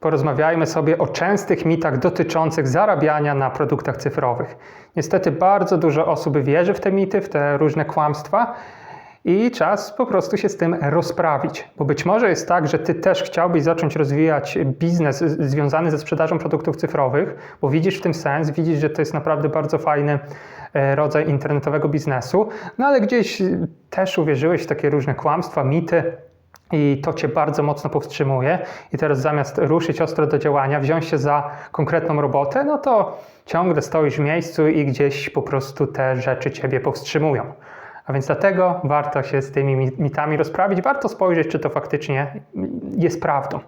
porozmawiajmy sobie o częstych mitach dotyczących zarabiania na produktach cyfrowych. Niestety bardzo dużo osób wierzy w te mity, w te różne kłamstwa i czas po prostu się z tym rozprawić. Bo być może jest tak, że ty też chciałbyś zacząć rozwijać biznes związany ze sprzedażą produktów cyfrowych, bo widzisz w tym sens, widzisz, że to jest naprawdę bardzo fajny e, rodzaj internetowego biznesu, no ale gdzieś też uwierzyłeś w takie różne kłamstwa, mity, i to cię bardzo mocno powstrzymuje, i teraz zamiast ruszyć ostro do działania, wziąć się za konkretną robotę, no to ciągle stoisz w miejscu i gdzieś po prostu te rzeczy ciebie powstrzymują. A więc dlatego warto się z tymi mitami rozprawić, warto spojrzeć, czy to faktycznie jest prawdą.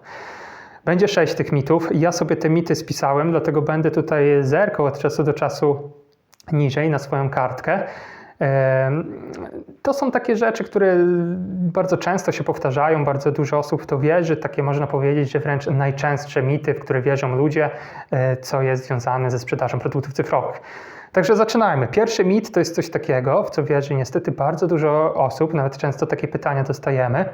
Będzie sześć tych mitów. Ja sobie te mity spisałem, dlatego będę tutaj zerkał od czasu do czasu niżej na swoją kartkę. To są takie rzeczy, które bardzo często się powtarzają, bardzo dużo osób w to wierzy. Takie można powiedzieć, że wręcz najczęstsze mity, w które wierzą ludzie, e, co jest związane ze sprzedażą produktów cyfrowych. Także zaczynajmy. Pierwszy mit to jest coś takiego, w co wierzy niestety bardzo dużo osób, nawet często takie pytania dostajemy.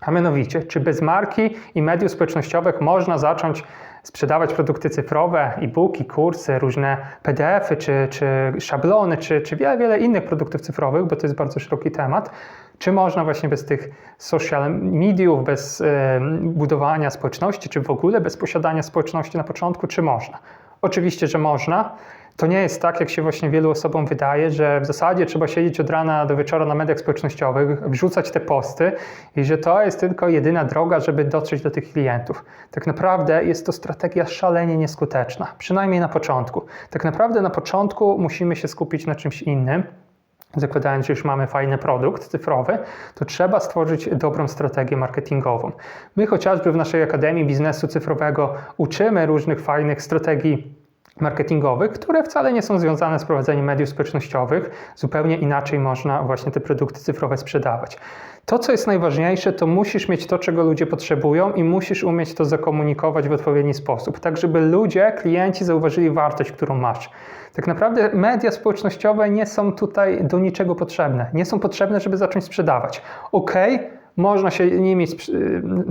A mianowicie, czy bez marki i mediów społecznościowych można zacząć sprzedawać produkty cyfrowe, e-booki, kursy, różne PDFy, czy, czy szablony, czy, czy wiele, wiele innych produktów cyfrowych, bo to jest bardzo szeroki temat. Czy można właśnie bez tych social mediów, bez y, budowania społeczności, czy w ogóle bez posiadania społeczności na początku, czy można? Oczywiście, że można. To nie jest tak, jak się właśnie wielu osobom wydaje, że w zasadzie trzeba siedzieć od rana do wieczora na mediach społecznościowych, wrzucać te posty i że to jest tylko jedyna droga, żeby dotrzeć do tych klientów. Tak naprawdę jest to strategia szalenie nieskuteczna, przynajmniej na początku. Tak naprawdę na początku musimy się skupić na czymś innym. Zakładając, że już mamy fajny produkt cyfrowy, to trzeba stworzyć dobrą strategię marketingową. My chociażby w naszej Akademii Biznesu Cyfrowego uczymy różnych fajnych strategii marketingowych, które wcale nie są związane z prowadzeniem mediów społecznościowych. Zupełnie inaczej można właśnie te produkty cyfrowe sprzedawać. To, co jest najważniejsze, to musisz mieć to, czego ludzie potrzebują i musisz umieć to zakomunikować w odpowiedni sposób, tak żeby ludzie, klienci zauważyli wartość, którą masz. Tak naprawdę media społecznościowe nie są tutaj do niczego potrzebne. Nie są potrzebne, żeby zacząć sprzedawać. Ok, można się nimi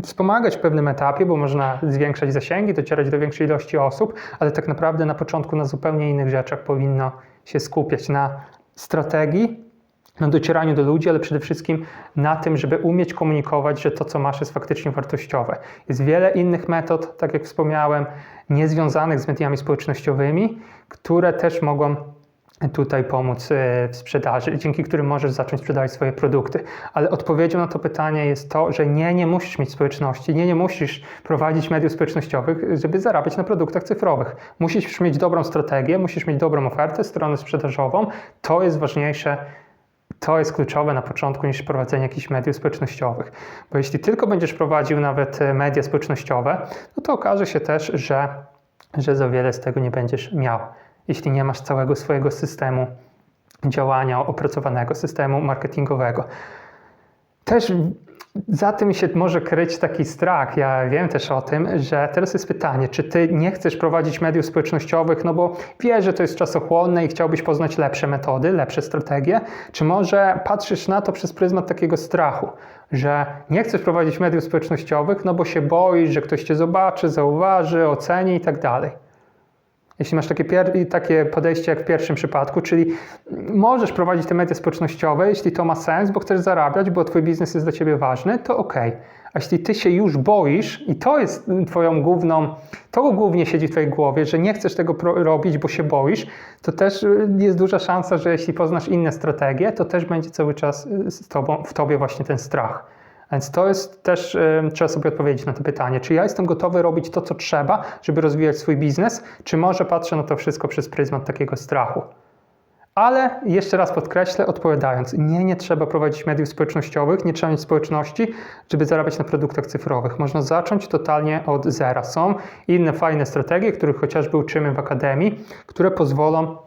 wspomagać w pewnym etapie, bo można zwiększać zasięgi, docierać do większej ilości osób, ale tak naprawdę na początku na zupełnie innych rzeczach powinno się skupiać na strategii, na docieraniu do ludzi, ale przede wszystkim na tym, żeby umieć komunikować, że to, co masz, jest faktycznie wartościowe. Jest wiele innych metod, tak jak wspomniałem, niezwiązanych z mediami społecznościowymi, które też mogą tutaj pomóc e, w sprzedaży, dzięki którym możesz zacząć sprzedawać swoje produkty. Ale odpowiedzią na to pytanie jest to, że nie, nie musisz mieć społeczności, nie, nie musisz prowadzić mediów społecznościowych, żeby zarabiać na produktach cyfrowych. Musisz mieć dobrą strategię, musisz mieć dobrą ofertę, stronę sprzedażową. To jest ważniejsze to jest kluczowe na początku niż prowadzenie jakichś mediów społecznościowych. Bo jeśli tylko będziesz prowadził nawet e, media społecznościowe, no to okaże się też, że, że za wiele z tego nie będziesz miał jeśli nie masz całego swojego systemu działania, opracowanego systemu marketingowego. Też za tym się może kryć taki strach. Ja wiem też o tym, że teraz jest pytanie, czy ty nie chcesz prowadzić mediów społecznościowych, no bo wiesz, że to jest czasochłonne i chciałbyś poznać lepsze metody, lepsze strategie, czy może patrzysz na to przez pryzmat takiego strachu, że nie chcesz prowadzić mediów społecznościowych, no bo się boisz, że ktoś cię zobaczy, zauważy, oceni i tak dalej. Jeśli masz takie, takie podejście jak w pierwszym przypadku, czyli możesz prowadzić te media społecznościowe, jeśli to ma sens, bo chcesz zarabiać, bo twój biznes jest dla ciebie ważny, to ok. A jeśli ty się już boisz i to jest twoją główną, to głównie siedzi w twojej głowie, że nie chcesz tego robić, bo się boisz, to też jest duża szansa, że jeśli poznasz inne strategie, to też będzie cały czas z tobą, w tobie właśnie ten strach. Więc to jest też, trzeba sobie odpowiedzieć na to pytanie, czy ja jestem gotowy robić to, co trzeba, żeby rozwijać swój biznes, czy może patrzę na to wszystko przez pryzmat takiego strachu. Ale jeszcze raz podkreślę, odpowiadając, nie, nie trzeba prowadzić mediów społecznościowych, nie trzeba mieć społeczności, żeby zarabiać na produktach cyfrowych. Można zacząć totalnie od zera. Są inne fajne strategie, których chociażby uczymy w Akademii, które pozwolą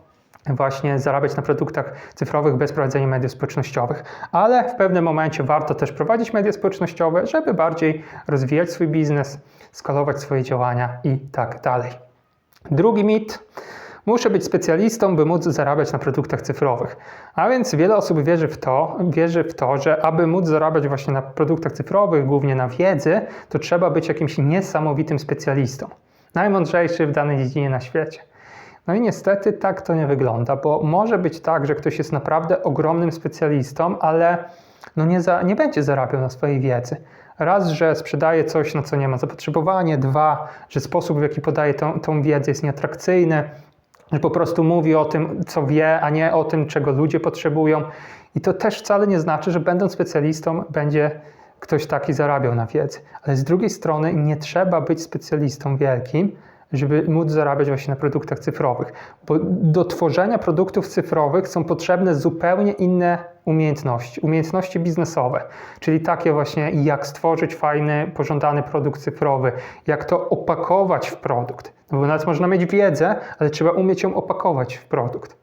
właśnie zarabiać na produktach cyfrowych bez prowadzenia mediów społecznościowych. Ale w pewnym momencie warto też prowadzić media społecznościowe, żeby bardziej rozwijać swój biznes, skalować swoje działania i tak dalej. Drugi mit. Muszę być specjalistą, by móc zarabiać na produktach cyfrowych. A więc wiele osób wierzy w to, wierzy w to, że aby móc zarabiać właśnie na produktach cyfrowych, głównie na wiedzy, to trzeba być jakimś niesamowitym specjalistą. Najmądrzejszy w danej dziedzinie na świecie. No i niestety tak to nie wygląda, bo może być tak, że ktoś jest naprawdę ogromnym specjalistą, ale no nie, za, nie będzie zarabiał na swojej wiedzy. Raz, że sprzedaje coś, na co nie ma zapotrzebowania, dwa, że sposób, w jaki podaje tą, tą wiedzę jest nieatrakcyjny, że po prostu mówi o tym, co wie, a nie o tym, czego ludzie potrzebują. I to też wcale nie znaczy, że będąc specjalistą, będzie ktoś taki zarabiał na wiedzy. Ale z drugiej strony nie trzeba być specjalistą wielkim, żeby móc zarabiać właśnie na produktach cyfrowych. Bo do tworzenia produktów cyfrowych są potrzebne zupełnie inne umiejętności, umiejętności biznesowe, czyli takie właśnie jak stworzyć fajny, pożądany produkt cyfrowy, jak to opakować w produkt. No bo nawet można mieć wiedzę, ale trzeba umieć ją opakować w produkt.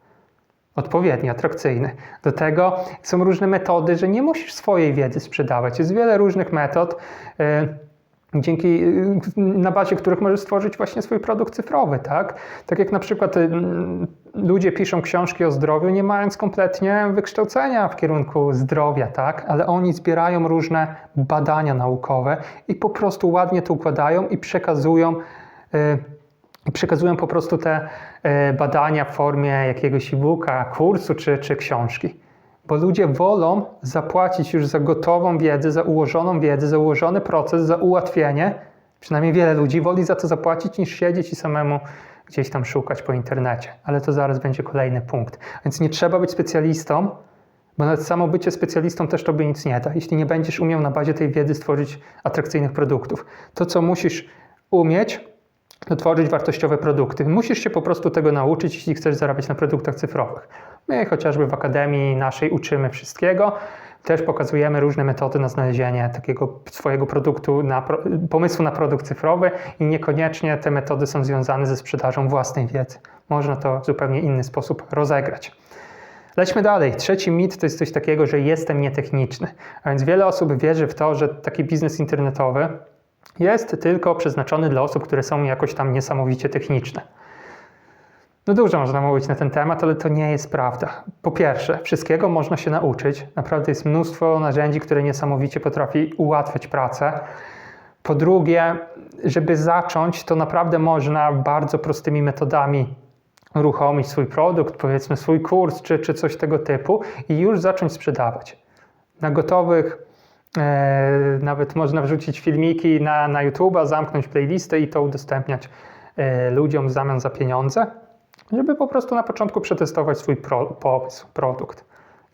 Odpowiedni, atrakcyjny. Do tego są różne metody, że nie musisz swojej wiedzy sprzedawać. Jest wiele różnych metod. Yy, dzięki, y, na bazie których możesz stworzyć właśnie swój produkt cyfrowy, tak? Tak jak na przykład y, ludzie piszą książki o zdrowiu, nie mając kompletnie wykształcenia w kierunku zdrowia, tak? Ale oni zbierają różne badania naukowe i po prostu ładnie to układają i przekazują, yy, przekazują po prostu te badania w formie jakiegoś e-booka, kursu czy, czy książki bo ludzie wolą zapłacić już za gotową wiedzę, za ułożoną wiedzę, za ułożony proces, za ułatwienie. Przynajmniej wiele ludzi woli za to zapłacić, niż siedzieć i samemu gdzieś tam szukać po internecie. Ale to zaraz będzie kolejny punkt. Więc nie trzeba być specjalistą, bo nawet samo bycie specjalistą też tobie nic nie da, jeśli nie będziesz umiał na bazie tej wiedzy stworzyć atrakcyjnych produktów. To, co musisz umieć, tworzyć wartościowe produkty. Musisz się po prostu tego nauczyć, jeśli chcesz zarabiać na produktach cyfrowych. My chociażby w Akademii naszej uczymy wszystkiego. Też pokazujemy różne metody na znalezienie takiego swojego produktu, na, pomysłu na produkt cyfrowy i niekoniecznie te metody są związane ze sprzedażą własnej wiedzy. Można to w zupełnie inny sposób rozegrać. Lećmy dalej. Trzeci mit to jest coś takiego, że jestem nietechniczny. A więc wiele osób wierzy w to, że taki biznes internetowy jest tylko przeznaczony dla osób, które są jakoś tam niesamowicie techniczne. No dużo można mówić na ten temat, ale to nie jest prawda. Po pierwsze, wszystkiego można się nauczyć. Naprawdę jest mnóstwo narzędzi, które niesamowicie potrafi ułatwiać pracę. Po drugie, żeby zacząć, to naprawdę można bardzo prostymi metodami uruchomić swój produkt, powiedzmy swój kurs czy, czy coś tego typu i już zacząć sprzedawać. Na gotowych nawet można wrzucić filmiki na, na YouTube'a, zamknąć playlistę i to udostępniać e, ludziom w zamian za pieniądze żeby po prostu na początku przetestować swój pro, pomysł, produkt.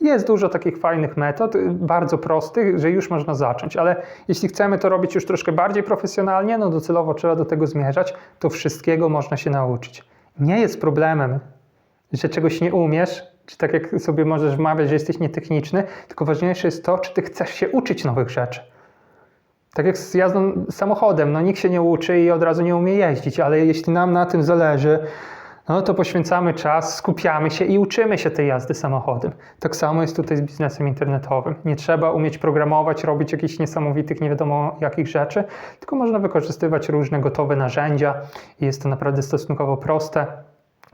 Jest dużo takich fajnych metod, bardzo prostych, że już można zacząć, ale jeśli chcemy to robić już troszkę bardziej profesjonalnie, no docelowo trzeba do tego zmierzać, to wszystkiego można się nauczyć. Nie jest problemem, że czegoś nie umiesz, czy tak jak sobie możesz wmawiać, że jesteś nietechniczny, tylko ważniejsze jest to, czy ty chcesz się uczyć nowych rzeczy. Tak jak z jazdą samochodem, no nikt się nie uczy i od razu nie umie jeździć, ale jeśli nam na tym zależy, no to poświęcamy czas, skupiamy się i uczymy się tej jazdy samochodem. Tak samo jest tutaj z biznesem internetowym. Nie trzeba umieć programować, robić jakichś niesamowitych, nie wiadomo jakich rzeczy, tylko można wykorzystywać różne gotowe narzędzia i jest to naprawdę stosunkowo proste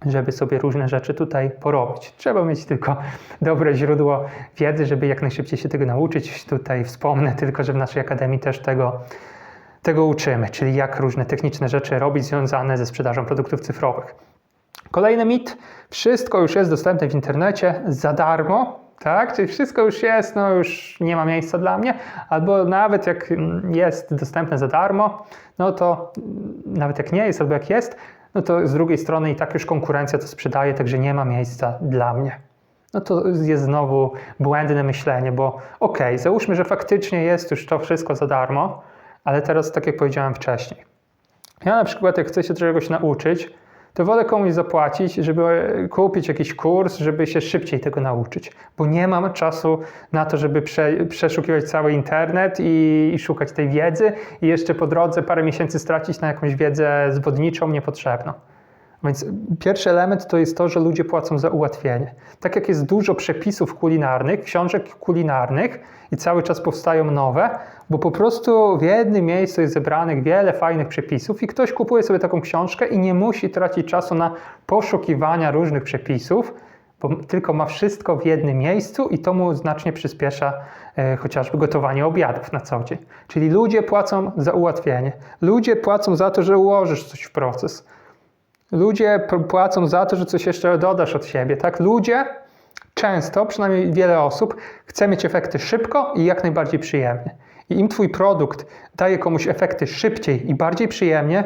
żeby sobie różne rzeczy tutaj porobić. Trzeba mieć tylko dobre źródło wiedzy, żeby jak najszybciej się tego nauczyć. Tutaj wspomnę tylko, że w naszej akademii też tego, tego uczymy, czyli jak różne techniczne rzeczy robić związane ze sprzedażą produktów cyfrowych. Kolejny mit, wszystko już jest dostępne w internecie za darmo, tak? Czyli wszystko już jest, no już nie ma miejsca dla mnie, albo nawet jak jest dostępne za darmo, no to nawet jak nie jest, albo jak jest, no to z drugiej strony i tak już konkurencja to sprzedaje, także nie ma miejsca dla mnie. No to jest znowu błędne myślenie, bo okej, okay, załóżmy, że faktycznie jest już to wszystko za darmo, ale teraz tak jak powiedziałem wcześniej. Ja na przykład jak chcę się czegoś nauczyć, to wolę komuś zapłacić, żeby kupić jakiś kurs, żeby się szybciej tego nauczyć, bo nie mam czasu na to, żeby prze, przeszukiwać cały internet i, i, szukać tej wiedzy i jeszcze po drodze parę miesięcy stracić na jakąś wiedzę zwodniczą, niepotrzebną. Więc pierwszy element to jest to, że ludzie płacą za ułatwienie. Tak jak jest dużo przepisów kulinarnych, książek kulinarnych i cały czas powstają nowe, bo po prostu w jednym miejscu jest zebranych wiele fajnych przepisów i ktoś kupuje sobie taką książkę i nie musi tracić czasu na poszukiwania różnych przepisów, bo tylko ma wszystko w jednym miejscu i to mu znacznie przyspiesza e, chociażby gotowanie obiadów na co dzień. Czyli ludzie płacą za ułatwienie. Ludzie płacą za to, że ułożysz coś w proces. Ludzie płacą za to, że coś jeszcze dodasz od siebie. Tak? Ludzie często, przynajmniej wiele osób, chce mieć efekty szybko i jak najbardziej przyjemnie. I im Twój produkt daje komuś efekty szybciej i bardziej przyjemnie,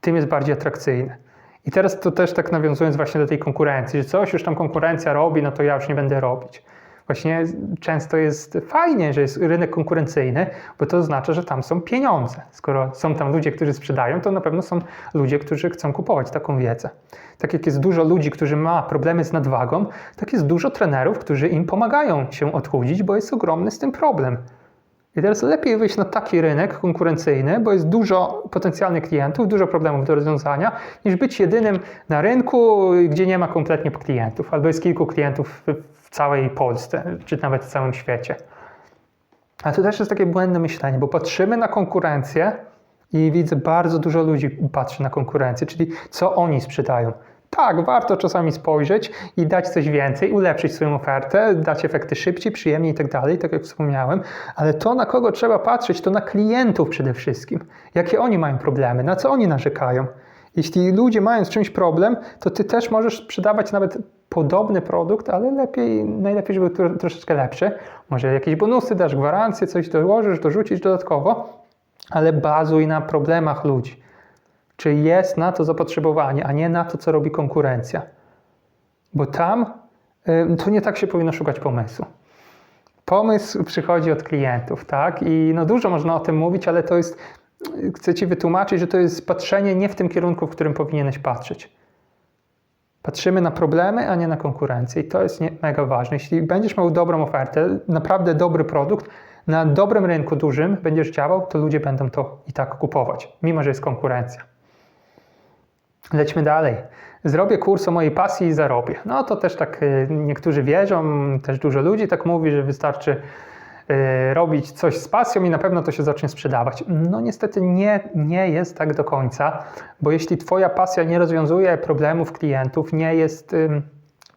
tym jest bardziej atrakcyjny. I teraz to też tak nawiązując właśnie do tej konkurencji, że coś już tam konkurencja robi, no to ja już nie będę robić. Właśnie często jest fajnie, że jest rynek konkurencyjny, bo to oznacza, że tam są pieniądze. Skoro są tam ludzie, którzy sprzedają, to na pewno są ludzie, którzy chcą kupować taką wiedzę. Tak jak jest dużo ludzi, którzy ma problemy z nadwagą, tak jest dużo trenerów, którzy im pomagają się odchudzić, bo jest ogromny z tym problem. I teraz lepiej wyjść na taki rynek konkurencyjny, bo jest dużo potencjalnych klientów, dużo problemów do rozwiązania, niż być jedynym na rynku, gdzie nie ma kompletnie klientów, albo jest kilku klientów w całej Polsce, czy nawet w całym świecie. A to też jest takie błędne myślenie, bo patrzymy na konkurencję i widzę bardzo dużo ludzi patrzy na konkurencję, czyli co oni sprzedają. Tak, warto czasami spojrzeć i dać coś więcej, ulepszyć swoją ofertę, dać efekty szybciej, przyjemniej i tak dalej, tak jak wspomniałem, ale to na kogo trzeba patrzeć, to na klientów przede wszystkim. Jakie oni mają problemy, na co oni narzekają. Jeśli ludzie mają z czymś problem, to ty też możesz sprzedawać nawet podobny produkt, ale lepiej, najlepiej, żeby był troszeczkę lepszy. Może jakieś bonusy dasz, gwarancje, coś dołożysz, dorzucisz dodatkowo, ale bazuj na problemach ludzi. Czy jest na to zapotrzebowanie, a nie na to, co robi konkurencja. Bo tam to nie tak się powinno szukać pomysłu. Pomysł przychodzi od klientów, tak? I no dużo można o tym mówić, ale to jest, chcę Ci wytłumaczyć, że to jest patrzenie nie w tym kierunku, w którym powinieneś patrzeć. Patrzymy na problemy, a nie na konkurencję i to jest mega ważne. Jeśli będziesz miał dobrą ofertę, naprawdę dobry produkt, na dobrym rynku dużym będziesz działał, to ludzie będą to i tak kupować, mimo że jest konkurencja. Lećmy dalej. Zrobię kurs o mojej pasji i zarobię. No to też tak y, niektórzy wierzą, też dużo ludzi tak mówi, że wystarczy y, robić coś z pasją i na pewno to się zacznie sprzedawać. No niestety nie, nie jest tak do końca, bo jeśli Twoja pasja nie rozwiązuje problemów klientów, nie jest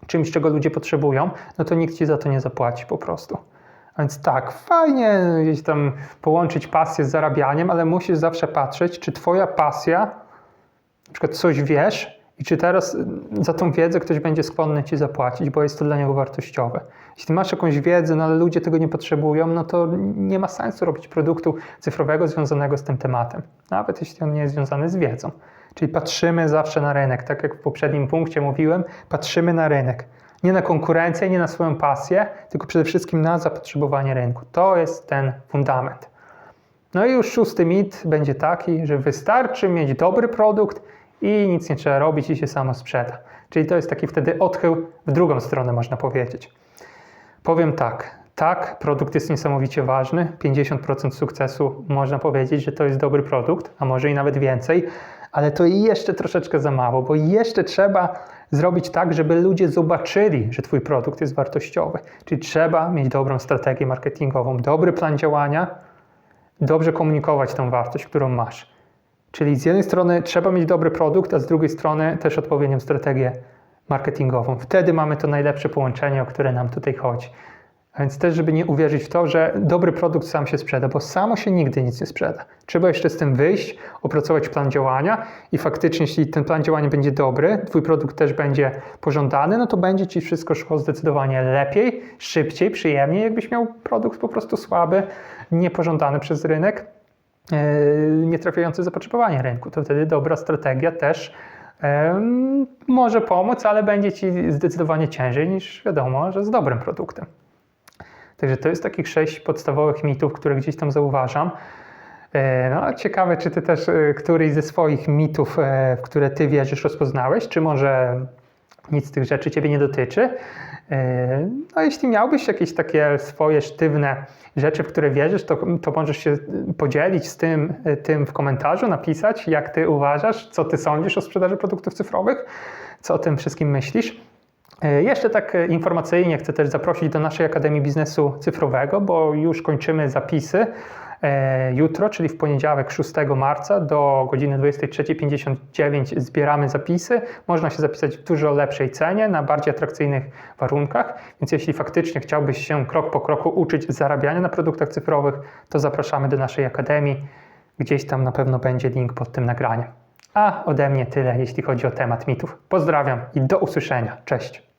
czymś, czego ludzie potrzebują, no to nikt Ci za to nie zapłaci po prostu. A więc tak, fajnie gdzieś tam połączyć pasję z zarabianiem, ale musisz zawsze patrzeć, czy Twoja pasja na przykład coś wiesz i czy teraz za tą wiedzę ktoś będzie skłonny ci zapłacić, bo jest to dla niego wartościowe. Jeśli masz jakąś wiedzę, no ale ludzie tego nie potrzebują, no to nie ma sensu robić produktu cyfrowego związanego z tym tematem, nawet jeśli on nie jest związany z wiedzą. Czyli patrzymy zawsze na rynek, tak jak w poprzednim punkcie mówiłem, patrzymy na rynek. Nie na konkurencję, nie na swoją pasję, tylko przede wszystkim na zapotrzebowanie rynku. To jest ten fundament. No i już szósty mit będzie taki, że wystarczy mieć dobry produkt i nic nie trzeba robić i się samo sprzeda. Czyli to jest taki wtedy odchył w drugą stronę, można powiedzieć. Powiem tak, tak, produkt jest niesamowicie ważny. 50% sukcesu można powiedzieć, że to jest dobry produkt, a może i nawet więcej, ale to jeszcze troszeczkę za mało, bo jeszcze trzeba zrobić tak, żeby ludzie zobaczyli, że Twój produkt jest wartościowy. Czyli trzeba mieć dobrą strategię marketingową, dobry plan działania, dobrze komunikować tą wartość, którą masz. Czyli z jednej strony trzeba mieć dobry produkt, a z drugiej strony też odpowiednią strategię marketingową. Wtedy mamy to najlepsze połączenie, o które nam tutaj chodzi. A więc też, żeby nie uwierzyć w to, że dobry produkt sam się sprzeda, bo samo się nigdy nic nie sprzeda. Trzeba jeszcze z tym wyjść, opracować plan działania i faktycznie, jeśli ten plan działania będzie dobry, Twój produkt też będzie pożądany, no to będzie Ci wszystko szło zdecydowanie lepiej, szybciej, przyjemniej, jakbyś miał produkt po prostu słaby, niepożądany przez rynek, e, nie trafiający w zapotrzebowanie rynku. To wtedy dobra strategia też może pomóc, ale będzie Ci zdecydowanie ciężej niż wiadomo, że z dobrym produktem. Także to jest takich sześć podstawowych mitów, które gdzieś tam zauważam. E, no, ciekawe, czy ty też e, któryś ze swoich mitów, w które ty wierzysz, rozpoznałeś, czy może nic z tych rzeczy ciebie nie dotyczy. E, No, jeśli miałbyś jakieś takie swoje sztywne rzeczy, w które wierzysz, to, to możesz się podzielić z tym, tym w komentarzu, napisać, jak ty uważasz, co ty sądzisz o sprzedaży produktów cyfrowych, co o tym wszystkim myślisz. E, Jeszcze tak e, informacyjnie chcę też zaprosić do naszej Akademii Biznesu Cyfrowego, bo już kończymy zapisy e, jutro, czyli w poniedziałek 6 marca do godziny 23.59 zbieramy zapisy. Można się zapisać w dużo lepszej cenie, na bardziej atrakcyjnych warunkach, więc jeśli faktycznie chciałbyś się krok po kroku uczyć zarabiania na produktach cyfrowych, to zapraszamy do naszej Akademii. Gdzieś tam na pewno będzie link pod tym nagraniem. A ode mnie tyle, jeśli chodzi o temat mitów. Pozdrawiam i do usłyszenia. Cześć.